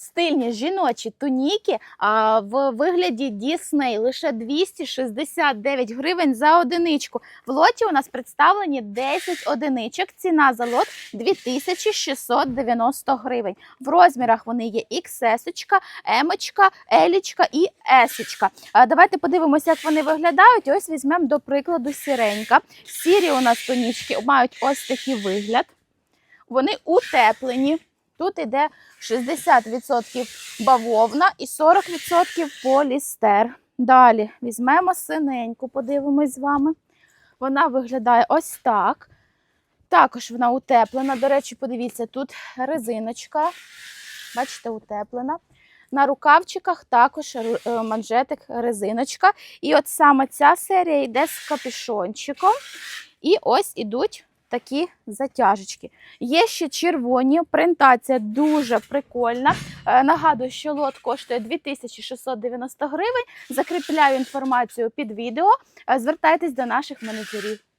стильні жіночі туніки а, в вигляді Дісней лише 269 гривень за одиничку. В лоті у нас представлені 10 одиничок. Ціна за лот 2690 гривень. В розмірах вони є XS, M, L і S. А, Давайте подивимося, як вони виглядають. Ось візьмемо до прикладу сіренька. Сірі у нас тонічки мають ось такий вигляд. Вони утеплені. Тут йде 60% бавовна і 40% полістер. Далі візьмемо синеньку, подивимось з вами. Вона виглядає ось так. Також вона утеплена. До речі, подивіться, тут резиночка. Бачите, утеплена. На рукавчиках також е, манжетик, резиночка. І от саме ця серія йде з капюшончиком. І ось ідуть такі затяжечки. Є ще червоні, принтація дуже прикольна. Е, Нагадую, що лот коштує 2690 гривень. Закріпляю інформацію під відео. Е, Звертайтесь до наших менеджерів.